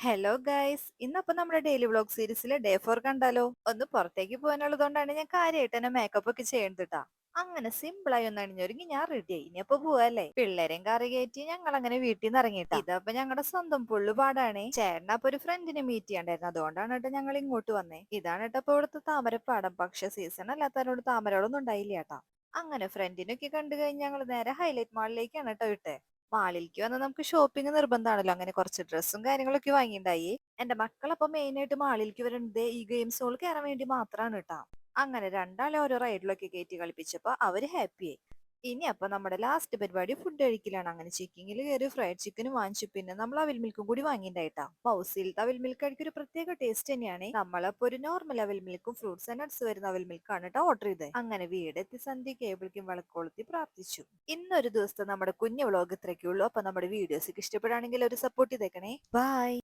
Hello guys ഇന്നപ്പോ നമ്മുടെ daily vlog സീരീസിലെ ഡേ ഫോർ കണ്ടാലോ? ഒന്ന് പുറത്തേക്ക് പോകാനുള്ളതുകൊണ്ടാണ് ഞാൻ കാര്യമായിട്ട് തന്നെ മേക്കപ്പ് ഒക്കെ ചെയ്യുന്നത് അങ്ങനെ സിമ്പിൾ ആയി ഒന്ന് അണിഞ്ഞൊരുങ്ങി ഞാൻ റെഡിയായി ഇനിയപ്പോ പോവല്ലേ? പിള്ളേരെയും കറി കയറ്റി ഞങ്ങൾ അങ്ങനെ വീട്ടിൽ നിന്ന് ഇറങ്ങിയിട്ട് ഇതപ്പൊ ഞങ്ങളുടെ സ്വന്തം പുള്ളുപാടാണ് ചേട്ടൻ അപ്പൊ ഒരു ഫ്രണ്ടിനെ മീറ്റ് ചെയ്യണ്ടായിരുന്നു. അതുകൊണ്ടാണ് കേട്ടോ ഞങ്ങൾ ഇങ്ങോട്ട് വന്നേ. ഇതാണ് കേട്ടോ ഇപ്പൊ ഇവിടുത്തെ താമരപ്പാടം. പക്ഷെ സീസൺ അല്ലാത്തവരോട് താമരകളൊന്നും ഉണ്ടായില്ല കേട്ടാ അങ്ങനെ ഫ്രണ്ടിനൊക്കെ കണ്ടു കഴിഞ്ഞ് ഞങ്ങൾ നേരെ ഹൈലൈറ്റ് മാളിലേക്കാണ് കേട്ടോ വിട്ടേ. മാളിലേക്ക് വന്നാൽ നമുക്ക് ഷോപ്പിംഗ് നിർബന്ധമാണല്ലോ. അങ്ങനെ കുറച്ച് ഡ്രസ്സും കാര്യങ്ങളൊക്കെ വാങ്ങിണ്ടായി എന്റെ മെയിൻ ആയിട്ട് മാളിലേക്ക് വരുന്നത് ഈ ഗെയിംസ് ഹോൾ കയറാൻ വേണ്ടി മാത്രമാണ് കേട്ടോ. അങ്ങനെ രണ്ടാളെ ഓരോ റൈഡിലൊക്കെ കയറ്റി കളിപ്പിച്ചപ്പോ അവർ ഹാപ്പിയായി ഇനി അപ്പൊ നമ്മുടെ ലാസ്റ്റ് പരിപാടി ഫുഡ് കഴിക്കലാണ്. അങ്ങനെ ചിക്കിങ്ങിൽ കയറി ഫ്രൈഡ് ചിക്കനും വാങ്ങിച്ചു. പിന്നെ നമ്മൾ അവിൽ മിൽക്കും കൂടി വാങ്ങിണ്ടായിട്ടാ ഹൗസിൽ അവിൽ മിൽക്ക് കഴിക്കും ഒരു പ്രത്യേക ടേസ്റ്റ് തന്നെയാണ്. നമ്മളപ്പോ ഒരു നോർമൽ അവിൽ മിൽക്കും ഫ്രൂട്ട്സ് ആൻഡ് നട്ട്സ് വരുന്ന അവിൽ മിൽക്ക് ആണ് കേട്ടോ ഓർഡർ ചെയ്തത്. അങ്ങനെ വീടെത്തി സന്ധ്യ കേബിൾക്കും വളക്കോളത്തി പ്രാർത്ഥിച്ചു. ഇന്നൊരു ദിവസത്തെ നമ്മുടെ കുഞ്ഞു വ്ളോഗ് ഇത്രയ്ക്കുള്ളൂ അപ്പൊ നമ്മുടെ വീഡിയോസ് ഇഷ്ടപ്പെടുകയാണെങ്കിൽ ഒരു സപ്പോർട്ട് ചെയ്തേക്കണേ. ബൈ